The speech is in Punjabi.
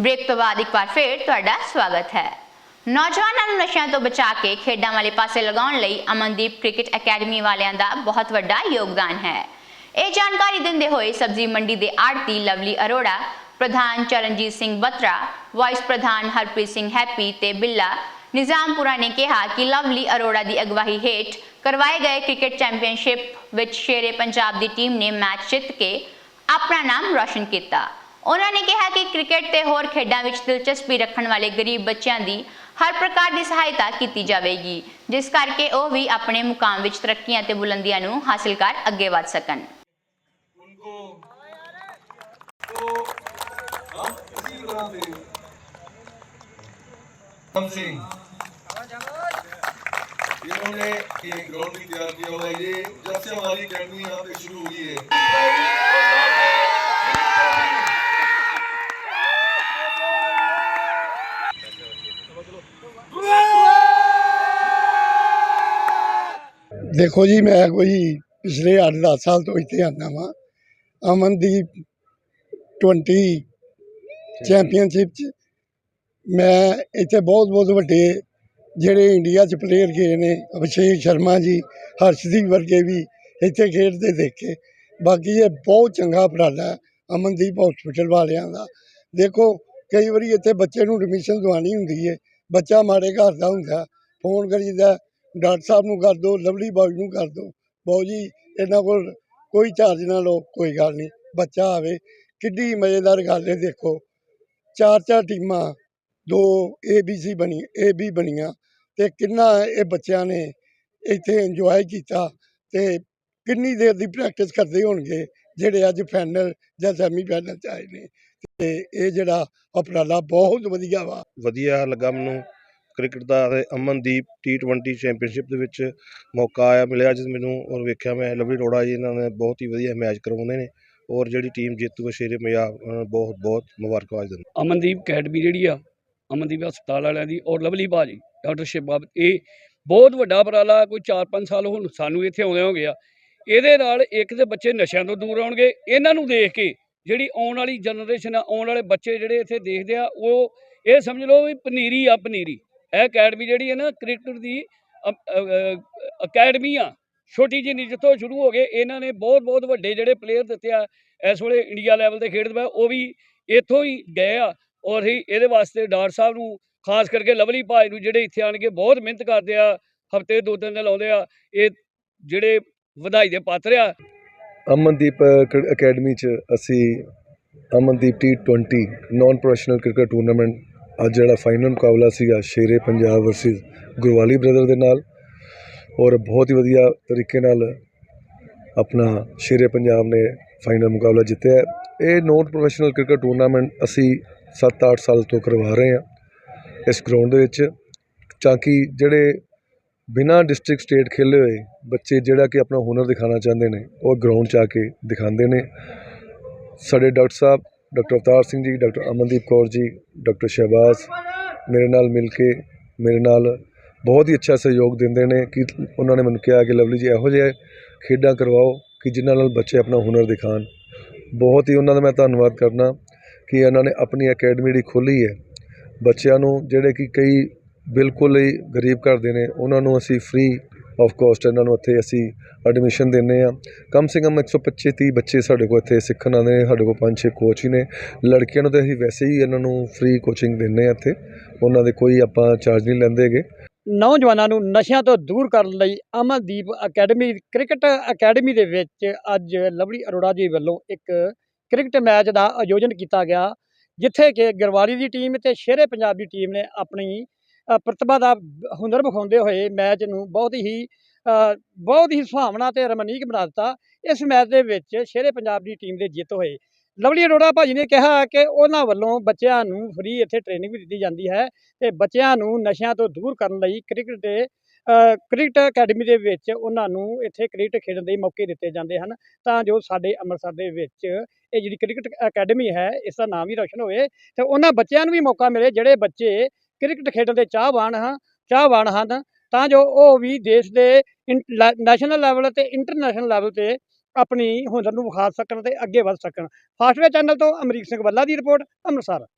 ਬ੍ਰੇਕ ਤੋਂ ਬਾਅਦ ਇੱਕ ਵਾਰ ਫੇਰ ਤੁਹਾਡਾ ਸਵਾਗਤ ਹੈ। ਨੌਜਵਾਨਾਂ ਨੂੰ ਨਸ਼ਿਆਂ ਤੋਂ ਬਚਾ ਕੇ ਖੇਡਾਂ ਵਾਲੇ ਪਾਸੇ ਲਗਾਉਣ ਲਈ ਅਮਨਦੀਪ ਕ੍ਰਿਕਟ ਅਕੈਡਮੀ ਵਾਲਿਆਂ ਦਾ ਬਹੁਤ ਵੱਡਾ ਯੋਗਦਾਨ ਹੈ। ਇਹ ਜਾਣਕਾਰੀ ਦਿੰਦੇ ਹੋਏ ਸਬਜ਼ੀ ਮੰਡੀ ਦੇ ਆੜਤੀ ਲਵਲੀ ਅਰੋੜਾ, ਪ੍ਰਧਾਨ ਚਰਨਜੀਤ ਸਿੰਘ ਬਤਰਾ, ਵਾਈਸ ਪ੍ਰਧਾਨ ਹਰਪ੍ਰੀਤ ਸਿੰਘ ਹੈਪੀ ਤੇ ਬਿੱਲਾ ਨਿਜ਼ਾਮਪੁਰਾ ਨੇ ਕਿਹਾ ਕਿ ਲਵਲੀ ਅਰੋੜਾ ਦੀ ਅਗਵਾਈ ਹੇਠ ਕਰਵਾਏ ਗਏ ਕ੍ਰਿਕਟ ਚੈਂਪੀਅਨਸ਼ਿਪ ਵਿੱਚ ਸ਼ੇਰੇ ਪੰਜਾਬ ਦੀ ਟੀਮ ਨੇ ਮੈਚ ਜਿੱਤ ਕੇ ਆਪਣਾ ਨਾਮ ਰੌਸ਼ਨ ਕੀਤਾ। ਉਹਨਾਂ ਨੇ ਕਿਹਾ ਕਿ ਕ੍ਰਿਕਟ ਤੇ ਹੋਰ ਖੇਡਾਂ ਵਿੱਚ ਦਿਲਚਸਪੀ ਰੱਖਣ ਵਾਲੇ ਗਰੀਬ ਬੱਚਿਆਂ ਦੀ ਹਰ ਪ੍ਰਕਾਰ ਦੀ ਸਹਾਇਤਾ ਕੀਤੀ ਜਾਵੇਗੀ ਜਿਸ ਕਰਕੇ ਉਹ ਵੀ ਆਪਣੇ ਮੁਕਾਮ ਵਿੱਚ ਤਰੱਕੀਆਂ ਤੇ ਬੁਲੰਦੀਆਂ ਨੂੰ ਹਾਸਲ ਕਰ ਅੱਗੇ ਵਧ ਸਕਣ उनको तो हम इसी तरह से हम सिंह इन्होंने ये ग्राउंड भी तैयार किया हुआ है ये जब से हमारी अकेडमी यहाँ पे शुरू हुई है ਦੇਖੋ ਜੀ, ਮੈਂ ਕੋਈ ਪਿਛਲੇ 8-10 ਸਾਲ ਤੋਂ ਇੱਥੇ ਆਉਂਦਾ ਵਾਂ। ਅਮਨਦੀਪ 20 ਚੈਂਪੀਅਨਸ਼ਿਪ ਚ ਮੈਂ ਇੱਥੇ ਬਹੁਤ ਬਹੁਤ ਵੱਡੇ ਜਿਹੜੇ ਇੰਡੀਆ ਚ ਪਲੇਅਰ ਗਏ ਨੇ, ਅਭਿਸ਼ੇਕ ਸ਼ਰਮਾ ਜੀ, ਹਰਸ਼ਦੀਪ ਵਰਗੇ ਵੀ ਇੱਥੇ ਖੇਡਦੇ ਦੇਖੇ। ਬਾਕੀ ਇਹ ਬਹੁਤ ਚੰਗਾ ਉਪਰਾਲਾ ਹੈ, ਅਮਨਦੀਪ ਹਸਪੀਟਲ ਵਾਲਿਆਂ ਦਾ। ਦੇਖੋ, ਕਈ ਵਾਰੀ ਇੱਥੇ ਬੱਚੇ ਨੂੰ ਐਡਮਿਸ਼ਨ ਦਵਾਉਣੀ ਹੁੰਦੀ ਹੈ, ਬੱਚਾ ਮਾੜੇ ਘਰ ਦਾ ਹੁੰਦਾ, ਫੋਨ ਕਰੀਦਾ ਡਾਕਟਰ ਸਾਹਿਬ ਨੂੰ ਕਰ ਦਿਓ, ਲਵਲੀ ਬਾਈ ਨੂੰ ਕਰ ਦਿਓ। ਬਾਊ ਜੀ, ਇਹਨਾਂ ਕੋਲ ਕੋਈ ਚਾਰਜ ਨਾ ਲਓ, ਕੋਈ ਗੱਲ ਨਹੀਂ, ਬੱਚਾ ਆਵੇ। ਕਿੱਡੀ ਮਜ਼ੇਦਾਰ ਗੱਲ ਹੈ, ਦੇਖੋ। ਚਾਰ ਚਾਰ ਟੀਮਾਂ, ਦੋ ਏ ਬੀ ਸੀ ਬਣੀ ਏ ਬੀ ਬਣੀਆਂ ਤੇ ਕਿੰਨਾ ਇਹ ਬੱਚਿਆਂ ਨੇ ਇੱਥੇ ਇੰਜੋਏ ਕੀਤਾ ਤੇ ਕਿੰਨੀ ਦੇਰ ਦੀ ਪ੍ਰੈਕਟਿਸ ਕਰਦੇ ਹੋਣਗੇ ਜਿਹੜੇ ਅੱਜ ਫਾਈਨਲ ਜਾਂ ਸੈਮੀ ਫਾਈਨਲ ਚ ਆਏ ਨੇ। ਤੇ ਇਹ ਜਿਹੜਾ ਉਪਰਾਲਾ ਬਹੁਤ ਵਧੀਆ ਵਾ। ਵਧੀਆ ਲੱਗਾ ਮੈਨੂੰ। ਕ੍ਰਿਕਟ ਦਾ ਤੇ ਅਮਨਦੀਪ T20 ਚੈਂਪੀਅਨਸ਼ਿਪ ਦੇ ਵਿੱਚ ਮੌਕਾ ਆਇਆ, ਮਿਲਿਆ ਜਿਸ ਮੈਨੂੰ ਔਰ ਵੇਖਿਆ ਮੈਂ, ਲਵਲੀ ਰੋੜਾ ਜੀ ਇਹਨਾਂ ਨੇ ਬਹੁਤ ਹੀ ਵਧੀਆ ਮੈਚ ਕਰਵਾਉਂਦੇ ਨੇ ਔਰ ਜਿਹੜੀ ਟੀਮ ਜੇਤੂ ਹੈ ਸ਼ੇਰੇ ਪੰਜਾਬ ਉਹਨਾਂ ਨੂੰ ਬਹੁਤ ਬਹੁਤ ਮੁਬਾਰਕਬਾਦ ਦਿੰਦਾ ਅਮਨਦੀਪ ਅਕੈਡਮੀ ਜਿਹੜੀ ਆ, ਅਮਨਦੀਪ ਹਸਪਤਾਲ ਵਾਲਿਆਂ ਦੀ ਔਰ ਲਵਲੀ ਬਾਜੀ, ਡਾਕਟਰ ਸ਼ਿਬਾਬ ਇਹ ਬਹੁਤ ਵੱਡਾ ਉਪਰਾਲਾ, ਕੋਈ 4-5 ਸਾਲ ਹੁਣ ਸਾਨੂੰ ਇੱਥੇ ਆਉਂਦੇ ਹੋ ਗਿਆ ਇਹਦੇ ਨਾਲ ਇੱਕ ਤੇ ਬੱਚੇ ਨਸ਼ਿਆਂ ਤੋਂ ਦੂਰ ਆਉਣਗੇ ਇਹਨਾਂ ਨੂੰ ਦੇਖ ਕੇ ਜਿਹੜੀ ਆਉਣ ਵਾਲੀ ਜਨਰੇਸ਼ਨ ਆ, ਆਉਣ ਵਾਲੇ ਬੱਚੇ ਜਿਹੜੇ ਇੱਥੇ ਦੇਖਦੇ ਆ, ਉਹ ਇਹ ਸਮਝ ਲਓ ਵੀ ਪਨੀਰੀ ਆ ਪਨੀਰੀ। ਇਹ ਅਕੈਡਮੀ ਜਿਹੜੀ ਹੈ ਨਾ ਕ੍ਰਿਕਟ ਦੀ ਅਕੈਡਮੀ ਆ, ਛੋਟੀ ਜਿਹੀ ਜਿੱਥੋਂ ਸ਼ੁਰੂ ਹੋ ਗਏ ਇਹਨਾਂ ਨੇ ਬਹੁਤ ਬਹੁਤ ਵੱਡੇ ਜਿਹੜੇ ਪਲੇਅਰ ਦਿੱਤੇ ਆ, ਇਸ ਵੇਲੇ ਇੰਡੀਆ ਲੈਵਲ ਤੇ ਖੇਡਦੇ ਪਏ ਉਹ ਵੀ ਇੱਥੋਂ ਹੀ ਗਏ ਆ ਔਰ ਹੀ ਇਹਦੇ ਵਾਸਤੇ ਡਾਕਟਰ ਸਾਹਿਬ ਨੂੰ ਖਾਸ ਕਰਕੇ ਲਵਲੀ ਭਾਈ ਨੂੰ ਜਿਹੜੇ ਇੱਥੇ ਆਣ ਕੇ ਬਹੁਤ ਮਿਹਨਤ ਕਰਦੇ ਆ, ਹਫ਼ਤੇ ਦੋ ਤਿੰਨ ਦਿਨ ਲਾਉਂਦੇ ਆ, ਇਹ ਜਿਹੜੇ ਵਧਾਈ ਦੇ ਪਾਤਰ ਆ। ਅਮਨਦੀਪ, ਅਕੈਡਮੀ ਚ ਅਸੀਂ Amandeep T20 non professional cricket tournament ਅੱਜ ਜਿਹੜਾ ਫਾਈਨਲ ਮੁਕਾਬਲਾ ਸੀਗਾ ਸ਼ੇਰੇ ਪੰਜਾਬ ਵਰਸਸ ਗੁਰਵਾਲੀ ਬ੍ਰਦਰ ਦੇ ਨਾਲ ਔਰ ਬਹੁਤ ਹੀ ਵਧੀਆ ਤਰੀਕੇ ਨਾਲ ਆਪਣਾ ਸ਼ੇਰੇ ਪੰਜਾਬ ਨੇ ਫਾਈਨਲ ਮੁਕਾਬਲਾ ਜਿੱਤਿਆ। ਇਹ ਨਾਨ ਪ੍ਰੋਫੈਸ਼ਨਲ ਕ੍ਰਿਕਟ ਟੂਰਨਾਮੈਂਟ ਅਸੀਂ 7-8 ਸਾਲ ਤੋਂ ਕਰਵਾ ਰਹੇ ਹਾਂ ਇਸ ਗਰਾਊਂਡ ਦੇ ਵਿੱਚ, ਤਾਂ ਕਿ ਜਿਹੜੇ ਬਿਨਾਂ ਡਿਸਟ੍ਰਿਕਟ ਸਟੇਟ ਖੇਲੇ ਹੋਏ ਬੱਚੇ ਜਿਹੜਾ ਕਿ ਆਪਣਾ ਹੁਨਰ ਦਿਖਾਉਣਾ ਚਾਹੁੰਦੇ ਨੇ, ਉਹ ਗਰਾਊਂਡ 'ਚ ਆ ਕੇ ਦਿਖਾਉਂਦੇ ਨੇ। ਸਾਡੇ ਡਾਕਟਰ ਸਾਹਿਬ doctor Avtar Singh ji, doctor Amandeep Kaur ji, doctor Shehbaz, ਮੇਰੇ ਨਾਲ ਮਿਲ ਕੇ, ਮੇਰੇ ਨਾਲ ਬਹੁਤ ਹੀ ਅੱਛਾ ਸਹਿਯੋਗ ਦਿੰਦੇ ਨੇ ਕਿ ਉਹਨਾਂ ਨੇ ਮੈਨੂੰ ਕਿਹਾ ਕਿ ਲਵਲੀ ਜੀ ਇਹੋ ਜਿਹੇ ਖੇਡਾਂ ਕਰਵਾਓ ਕਿ ਜਿਨ੍ਹਾਂ ਨਾਲ ਬੱਚੇ ਆਪਣਾ ਹੁਨਰ ਦਿਖਾਣ ਬਹੁਤ ਹੀ ਉਹਨਾਂ ਦਾ ਮੈਂ ਧੰਨਵਾਦ ਕਰਨਾ ਕਿ ਇਹਨਾਂ ਨੇ ਆਪਣੀ ਅਕੈਡਮੀ ਜਿਹੜੀ ਖੋਲ੍ਹੀ ਹੈ, ਬੱਚਿਆਂ ਨੂੰ ਜਿਹੜੇ ਕਿ ਕਈ ਬਿਲਕੁਲ ਹੀ ਗਰੀਬ ਘਰ ਦੇ ਨੇ, ਉਹਨਾਂ ਨੂੰ ਅਸੀਂ ਫ੍ਰੀ ਆਫ ਕੋਸਟ ਇਹਨਾਂ ਨੂੰ ਇੱਥੇ ਅਸੀਂ ਐਡਮਿਸ਼ਨ ਦਿੰਦੇ ਆ ਕਮ ਸੇ ਕਮ 125 30 ਬੱਚੇ ਸਾਡੇ ਕੋਲ ਇੱਥੇ ਸਿੱਖਣ ਆਉਂਦੇ ਨੇ, ਸਾਡੇ ਕੋਲ 5-6 ਕੋਚ ਹੀ ਨੇ। ਲੜਕੀਆਂ ਨੂੰ ਤਾਂ ਅਸੀਂ ਵੈਸੇ ਹੀ ਇਹਨਾਂ ਨੂੰ ਫ੍ਰੀ ਕੋਚਿੰਗ ਦਿੰਦੇ ਆ ਇੱਥੇ। ਉਹਨਾਂ ਦੇ ਕੋਈ ਆਪਾਂ ਚਾਰਜ ਨਹੀਂ ਲੈਂਦੇਗੇ ਨੌਜਵਾਨਾਂ ਨੂੰ ਨਸ਼ਿਆਂ ਤੋਂ ਦੂਰ ਕਰਨ ਲਈ ਅਮਨਦੀਪ ਅਕੈਡਮੀ ਕ੍ਰਿਕਟ ਅਕੈਡਮੀ ਦੇ ਵਿੱਚ ਅੱਜ ਲਵਲੀ ਅਰੋੜਾ ਜੀ ਵੱਲੋਂ ਇੱਕ ਕ੍ਰਿਕਟ ਮੈਚ ਦਾ ਆਯੋਜਨ ਕੀਤਾ ਗਿਆ, ਜਿੱਥੇ ਕਿ ਗਰਵਾਲੀ ਦੀ ਟੀਮ ਤੇ ਸ਼ੇਰੇ ਪੰਜਾਬ ਦੀ ਟੀਮ ਨੇ ਆਪਣੀ ਪ੍ਰਤਿਭਾ ਦਾ ਹੁਨਰ ਵਿਖਾਉਂਦੇ ਹੋਏ ਮੈਚ ਨੂੰ ਬਹੁਤ ਹੀ ਬਹੁਤ ਹੀ ਸੁਹਾਵਣਾ ਤੇ ਰਮਨੀਕ ਬਣਾ ਦਿੱਤਾ। ਇਸ ਮੈਚ ਦੇ ਵਿੱਚ ਸ਼ੇਰੇ ਪੰਜਾਬ ਦੀ ਟੀਮ ਦੇ ਜਿੱਤ ਹੋਏ। ਲਵਲੀ ਅਰੋੜਾ ਭਾਜੀ ਨੇ ਕਿਹਾ ਕਿ ਉਹਨਾਂ ਵੱਲੋਂ ਬੱਚਿਆਂ ਨੂੰ ਫ੍ਰੀ ਇੱਥੇ ਟ੍ਰੇਨਿੰਗ ਵੀ ਦਿੱਤੀ ਜਾਂਦੀ ਹੈ ਤੇ ਬੱਚਿਆਂ ਨੂੰ ਨਸ਼ਿਆਂ ਤੋਂ ਦੂਰ ਕਰਨ ਲਈ ਕ੍ਰਿਕਟ ਦੇ ਕ੍ਰਿਕਟ ਅਕੈਡਮੀ ਦੇ ਵਿੱਚ ਉਹਨਾਂ ਨੂੰ ਇੱਥੇ ਕ੍ਰਿਕਟ ਖੇਡਣ ਦੇ ਮੌਕੇ ਦਿੱਤੇ ਜਾਂਦੇ ਹਨ। ਤਾਂ ਜੋ ਸਾਡੇ ਅੰਮ੍ਰਿਤਸਰ ਦੇ ਵਿੱਚ ਇਹ ਜਿਹੜੀ ਕ੍ਰਿਕਟ ਅਕੈਡਮੀ ਹੈ, ਇਸ ਦਾ ਨਾਮ ਵੀ ਰੋਸ਼ਨ ਹੋਵੇ ਤੇ ਉਹਨਾਂ ਬੱਚਿਆਂ ਨੂੰ ਵੀ ਮੌਕਾ ਮਿਲੇ ਜਿਹੜੇ ਬੱਚੇ ਕ੍ਰਿਕਟ ਖੇਡਣ ਦੇ ਚਾਹਵਾਨ ਹਾਂ, ਚਾਹਵਾਨ ਹਨ। ਤਾਂ ਜੋ ਉਹ ਵੀ ਦੇਸ਼ ਦੇ ਨੈਸ਼ਨਲ ਲੈਵਲ ਤੇ ਇੰਟਰਨੈਸ਼ਨਲ ਲੈਵਲ ਤੇ ਆਪਣੀ ਹੁਨਰ ਨੂੰ ਵਿਖਾ ਸਕਣ ਤੇ ਅੱਗੇ ਵਧ ਸਕਣ। ਫਾਸਟਵੇ ਚੈਨਲ ਤੋਂ ਅਮਰੀਕ ਸਿੰਘ ਬੱਲਾ ਦੀ ਰਿਪੋਰਟ, ਅੰਮ੍ਰਿਤਸਰ।